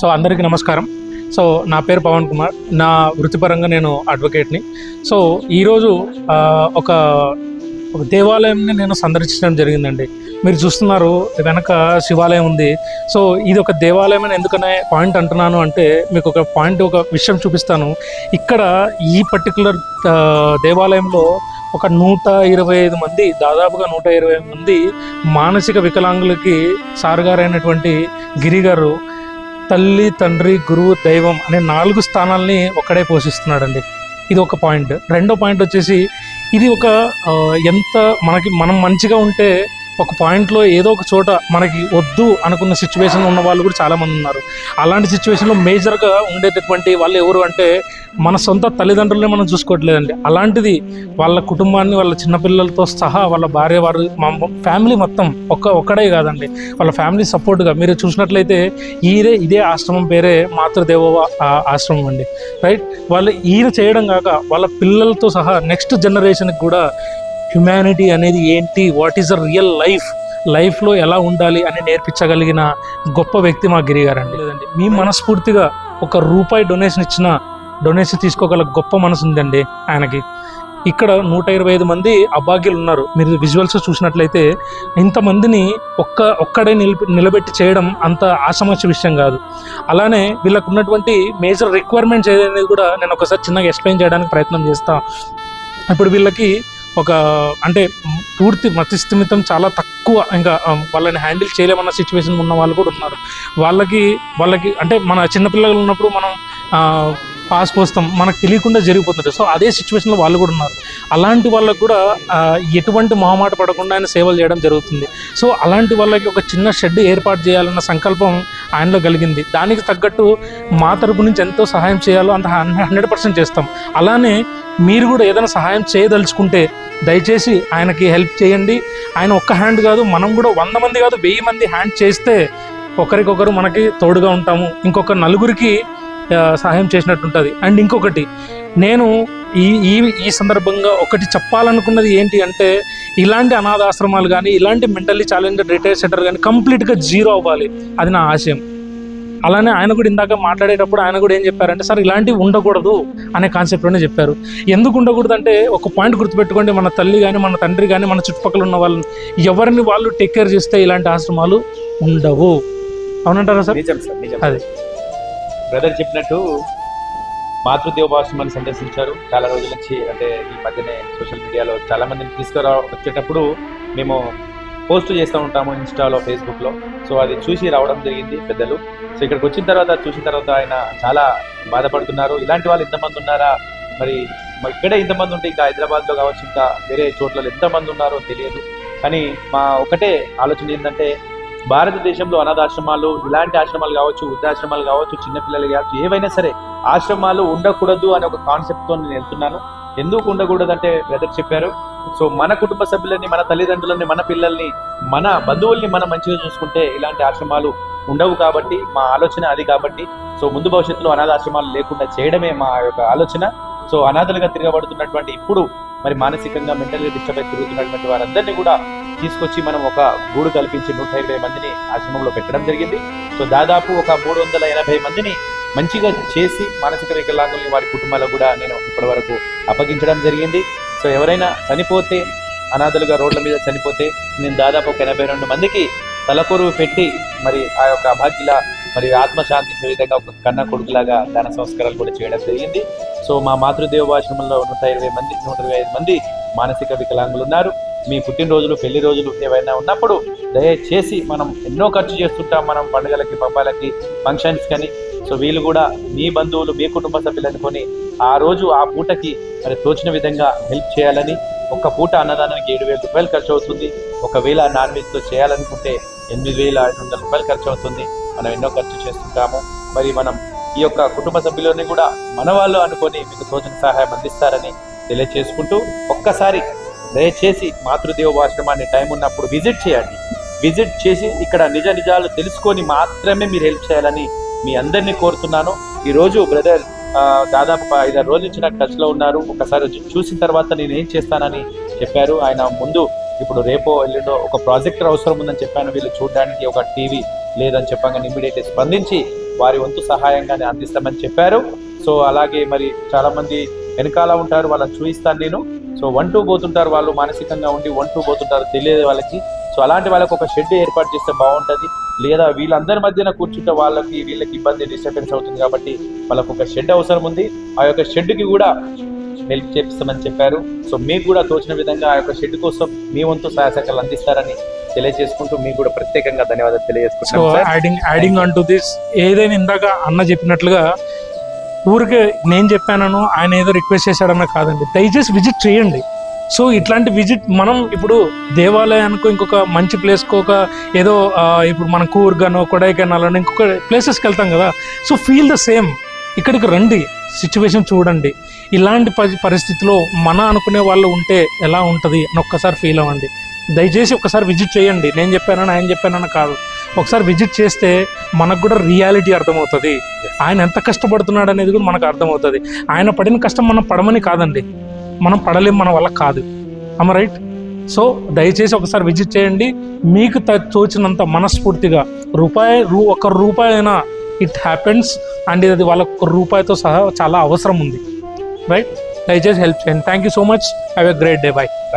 So అందరికీ నమస్కారం. So నా పేరు పవన్ కుమార్. నా వృత్తిపరంగా నేను అడ్వకేట్ని సో ఈరోజు ఒక ఒక దేవాలయంని నేను సందర్శించడం జరిగిందండి. మీరు చూస్తున్నారు వెనక శివాలయం ఉంది. సో ఇది ఒక దేవాలయం అని ఎందుకనే పాయింట్ అంటున్నాను అంటే మీకు ఒక పాయింట్ ఒక విషయం చూపిస్తాను. ఇక్కడ ఈ పర్టికులర్ దేవాలయంలో ఒక నూట ఇరవై ఐదు మంది దాదాపుగా నూట ఇరవై ఐదు మంది మానసిక వికలాంగులకి సారుగారైనటువంటి గిరి గారు తల్లి తండ్రి గురువు దైవం అనే నాలుగు స్థానాల్ని ఒక్కడే పోషిస్తున్నాడండి. ఇది ఒక పాయింట్. రెండో పాయింట్ వచ్చేసి ఇది ఒక ఎంత మనకి మనం మంచిగా ఉంటే ఒక పాయింట్లో ఏదో ఒక చోట మనకి వద్దు అనుకున్న సిచ్యువేషన్ ఉన్న వాళ్ళు కూడా చాలామంది ఉన్నారు. అలాంటి సిచ్యువేషన్లో మేజర్గా ఉండేటటువంటి వాళ్ళు ఎవరు అంటే మన సొంత తల్లిదండ్రులనే మనం చూసుకోవట్లేదండి. అలాంటిది వాళ్ళ కుటుంబాన్ని వాళ్ళ చిన్నపిల్లలతో సహా వాళ్ళ భార్య వారు మా ఫ్యామిలీ మొత్తం ఒక్క ఒక్కడే కాదండి. వాళ్ళ ఫ్యామిలీ సపోర్ట్గా మీరు చూసినట్లయితే ఈరే ఇదే ఆశ్రమం పేరే మాతృదేవోవ ఆశ్రమం అండి. రైట్? వాళ్ళు ఈయన చేయడం కాక వాళ్ళ పిల్లలతో సహా నెక్స్ట్ జనరేషన్కి కూడా హ్యుమానిటీ అనేది ఏంటి? What is the real life? లైఫ్లో ఎలా ఉండాలి అని నేర్పించగలిగిన గొప్ప వ్యక్తి మా గిరి గారండి లేదండి మీ మనస్ఫూర్తిగా ఒక రూపాయి డొనేషన్ ఇచ్చిన డొనేషన్ తీసుకోగల గొప్ప మనసు ఉందండి ఆయనకి. ఇక్కడ నూట ఇరవై ఐదు మంది అభాగ్యులు ఉన్నారు మీరు విజువల్స్ చూసినట్లయితే ఇంతమందిని ఒక్క ఒక్కడే నిలిపి నిలబెట్టి చేయడం అంత ఆసమస్య విషయం కాదు. అలానే వీళ్ళకు ఉన్నటువంటి మేజర్ రిక్వైర్మెంట్స్ ఏదనేది కూడా నేను ఒకసారి చిన్నగా ఎక్స్ప్లెయిన్ చేయడానికి ప్రయత్నం చేస్తాను ఇప్పుడు వీళ్ళకి ఒక అంటే పూర్తి మతిస్థిమితం చాలా తక్కువ ఇంకా వాళ్ళని హ్యాండిల్ చేయలేమన్న సిచ్యువేషన్ ఉన్న వాళ్ళు కూడా ఉన్నారు. వాళ్ళకి వాళ్ళకి అంటే మన చిన్నపిల్లలు ఉన్నప్పుడు మనం ఆ, పాస్ పోస్తాం మనకు తెలియకుండా జరిగిపోతుంది. సో అదే సిచ్యువేషన్లో వాళ్ళు కూడా ఉన్నారు. అలాంటి వాళ్ళకు కూడా ఎటువంటి మొహమాట పడకుండా ఆయన సేవలు చేయడం జరుగుతుంది. సో అలాంటి వాళ్ళకి ఒక చిన్న షెడ్ ఏర్పాటు చేయాలన్న సంకల్పం ఆయనలో కలిగింది. దానికి తగ్గట్టు మా తరపు నుంచి ఎంతో సహాయం చేయాలో అంత హండ్రెడ్ పర్సెంట్ చేస్తాం. అలానే మీరు కూడా ఏదైనా సహాయం చేయదలుచుకుంటే దయచేసి ఆయనకి హెల్ప్ చేయండి. ఆయన ఒక్క హ్యాండ్ కాదు మనం కూడా వంద మంది కాదు వెయ్యి మంది హ్యాండ్ చేస్తే ఒకరికొకరు మనకి తోడుగా ఉంటాము. ఇంకొక నలుగురికి సహాయం చేసినట్టు ఉంటుంది అండ్ ఇంకొకటి నేను ఈ ఈ ఈ సందర్భంగా ఒకటి చెప్పాలనుకున్నది ఏంటి అంటే ఇలాంటి అనాథాశ్రమాలు కానీ ఇలాంటి మెంటల్లీ ఛాలెంజ్డ్ రిటైర్ సెంటర్ కానీ కంప్లీట్గా జీరో అవ్వాలి. అది నా ఆశయం. అలానే ఆయన కూడా ఇందాక మాట్లాడేటప్పుడు ఆయన కూడా ఏం చెప్పారంటే సార్ ఇలాంటివి ఉండకూడదు అనే కాన్సెప్ట్లోనే చెప్పారు. ఎందుకు ఉండకూడదు అంటే ఒక పాయింట్ గుర్తుపెట్టుకోండి మన తల్లి కానీ మన తండ్రి కానీ మన చుట్టుపక్కల ఉన్న వాళ్ళని ఎవరిని వాళ్ళు టేక్ కేర్ చేస్తే ఇలాంటి ఆశ్రమాలు ఉండవు. అవునంటారా సార్? అది. బ్రదర్ చెప్పినట్టు మాతృదేవోపాశ్రమాన్ని సందర్శించారు. చాలా రోజుల నుంచి అంటే ఈ మధ్యనే సోషల్ మీడియాలో చాలా మందిని తీసుకురా వచ్చేటప్పుడు మేము పోస్ట్ చేస్తూ ఉంటాము ఇన్స్టాలో ఫేస్బుక్లో. సో అది చూసి రావడం జరిగింది పెద్దలు. సో ఇక్కడికి వచ్చిన తర్వాత చూసిన తర్వాత ఆయన చాలా బాధపడుతున్నారు. ఇలాంటి వాళ్ళు ఇంతమంది ఉన్నారా? మరి ఇక్కడే ఇంతమంది ఉంటే ఇంకా హైదరాబాద్లో కావచ్చు ఇంకా వేరే చోట్ల ఎంతమంది ఉన్నారో తెలియదు. కానీ మా ఒకటే ఆలోచన ఏంటంటే భారతదేశంలో అనాథాశ్రమాలు ఇలాంటి ఆశ్రమాలు కావచ్చు వృద్ధాశ్రమాలు కావచ్చు చిన్నపిల్లలు కావచ్చు ఏవైనా సరే ఆశ్రమాలు ఉండకూడదు అనే ఒక కాన్సెప్ట్తో నేను వెళ్తున్నాను. ఎందుకు ఉండకూడదు అంటే బ్రదర్ చెప్పారు. సో మన కుటుంబ సభ్యులని మన తల్లిదండ్రులని మన పిల్లల్ని మన బంధువుల్ని మనం మంచిగా చూసుకుంటే ఇలాంటి ఆశ్రమాలు ఉండవు కాబట్టి మా ఆలోచన అది కాబట్టి. సో ముందు భవిష్యత్తులో అనాథాశ్రమాలు లేకుండా చేయడమే మా యొక్క ఆలోచన. సో అనాథలుగా తిరగబడుతున్నటువంటి ఇప్పుడు మరి మానసికంగా మెంటల్గా డిస్టర్బ్ అయి తిరుగుతున్నటువంటి వారందరినీ కూడా తీసుకొచ్చి మనం ఒక గూడు కల్పించి నూట ఇరవై మందిని ఆశ్రమంలో పెట్టడం జరిగింది. సో దాదాపు ఒక మూడు వందల ఎనభై మందిని మంచిగా చేసి మానసిక వికలాంగుల్ని వారి కుటుంబాలకు కూడా నేను ఇప్పటి వరకు అప్పగించడం జరిగింది. సో ఎవరైనా చనిపోతే అనాథలుగా రోడ్ల మీద చనిపోతే నేను దాదాపు ఒక ఎనభై రెండు మందికి తలకొరువు పెట్టి మరి ఆ యొక్క అభాగ్యుల మరి ఆత్మశాంతించే విధంగా ఒక కన్న కొడుకులాగా దాన సంస్కారాలు కూడా చేయడం జరిగింది. సో మా మాతృదేవాశ్రమంలో నూట ఇరవై మంది నూట ఇరవై ఐదు మంది మానసిక వికలాంగులు ఉన్నారు. మీ పుట్టినరోజులు పెళ్ళి రోజులు ఏవైనా ఉన్నప్పుడు దయచేసి మనం ఎన్నో ఖర్చు చేస్తుంటాం. మనం పండుగలకి పబ్బాలకి ఫంక్షన్స్ కానీ. సో వీళ్ళు కూడా మీ బంధువులు మీ కుటుంబ సభ్యులు అనుకొని ఆ రోజు ఆ పూటకి మరి తోచిన విధంగా హెల్ప్ చేయాలని ఒక పూట అన్నదానానికి ఏడు వేల రూపాయలు ఖర్చు అవుతుంది. ఒకవేళ నాన్ వెజ్తో చేయాలనుకుంటే ఎనిమిది వేల ఐదు వందల రూపాయలు ఖర్చు అవుతుంది. మనం ఎన్నో ఖర్చు చేస్తుంటాము. మరి మనం ఈ యొక్క కుటుంబ సభ్యులని కూడా మన వాళ్ళు అనుకొని మీకు తోచిన సహాయం అందిస్తారని తెలియచేసుకుంటూ ఒక్కసారి దయచేసి మాతృదేవోపాశ్రమాన్ని టైం ఉన్నప్పుడు విజిట్ చేయండి. విజిట్ చేసి ఇక్కడ నిజ నిజాలు తెలుసుకొని మాత్రమే మీరు హెల్ప్ చేయాలని మీ అందరినీ కోరుతున్నాను. ఈరోజు బ్రదర్ దాదాపు ఐదారు రోజుల నుంచి నాకు టచ్లో ఉన్నారు. ఒకసారి చూసిన తర్వాత నేను ఏం చేస్తానని చెప్పారు. ఆయన ముందు ఇప్పుడు రేపో ఎల్లుండో ఒక ప్రాజెక్టర్ అవసరం ఉందని చెప్పాను. వీళ్ళు చూడడానికి ఒక టీవీ లేదని చెప్పగానే ఇమీడియట్ స్పందించి వారి వంతు సహాయంగానే అందిస్తామని చెప్పారు. సో అలాగే మరి చాలామంది వెనకాల ఉంటారు వాళ్ళని చూపిస్తాను నేను. సో వన్ టూ పోతుంటారు వాళ్ళు మానసికంగా ఉండి వన్ టూ పోతుంటారు తెలియదు వాళ్ళకి. సో అలాంటి వాళ్ళకి ఒక షెడ్ ఏర్పాటు చేస్తే బాగుంటుంది. లేదా వీళ్ళందరి మధ్యన కూర్చుంటే వాళ్ళకి వీళ్ళకి ఇబ్బంది డిస్టర్బెన్స్ అవుతుంది కాబట్టి వాళ్ళకు ఒక షెడ్ అవసరం ఉంది. ఆ యొక్క షెడ్కి కూడా హెల్ప్ చేపిస్తామని చెప్పారు. సో మీకు కూడా తోచిన విధంగా ఆ యొక్క షెడ్ కోసం మీ వంతు సహాయ సహకారాలు అందిస్తారని తెలియజేసుకుంటూ మీకు కూడా ప్రత్యేకంగా ధన్యవాదాలు సో తెలియజేసుకుంటాం సార్. యాడింగ్ యాడింగ్ అంటూ దిస్ ఏదైనా ఇందాక అన్న చెప్పినట్లుగా ఊరికే నేను చెప్పానను ఆయన ఏదో రిక్వెస్ట్ చేశాడన్న కాదండి. దయచేసి విజిట్ చేయండి. సో ఇట్లాంటి విజిట్ మనం ఇప్పుడు దేవాలయానికో ఇంకొక మంచి ప్లేస్కో ఒక ఏదో ఇప్పుడు మనం కూర్గానో కొడైకెనాల్ అని ఇంకొక ప్లేసెస్కి వెళ్తాం కదా. సో ఫీల్ ద సేమ్ ఇక్కడికి రండి. సిచ్యువేషన్ చూడండి. ఇలాంటి పరి- పరిస్థితిలో మన అనుకునే వాళ్ళు ఉంటే ఎలా ఉంటుంది? అని ఒక్కసారి ఫీల్ అవ్వండి. దయచేసి ఒకసారి విజిట్ చేయండి. నేను చెప్పానని ఆయన చెప్పానని కాదు. ఒకసారి విజిట్ చేస్తే మనకు కూడా రియాలిటీ అర్థమవుతుంది. ఆయన ఎంత కష్టపడుతున్నాడు అనేది కూడా మనకు అర్థమవుతుంది. ఆయన పడిన కష్టం మనం పడమని కాదండి. మనం పడలేం మన వల్ల కాదు. అమ్మ రైట్ సో దయచేసి ఒకసారి విజిట్ చేయండి. మీకు త- తోచినంత మనస్ఫూర్తిగా రూపాయి రూ ఒక రూపాయి అయినా ఇట్ హ్యాపెన్స్ అండ్ ఇది వాళ్ళ రూపాయితో సహా చాలా అవసరం ఉంది. right? It just helps. And thank you so much. Have a great day. Bye. Bye.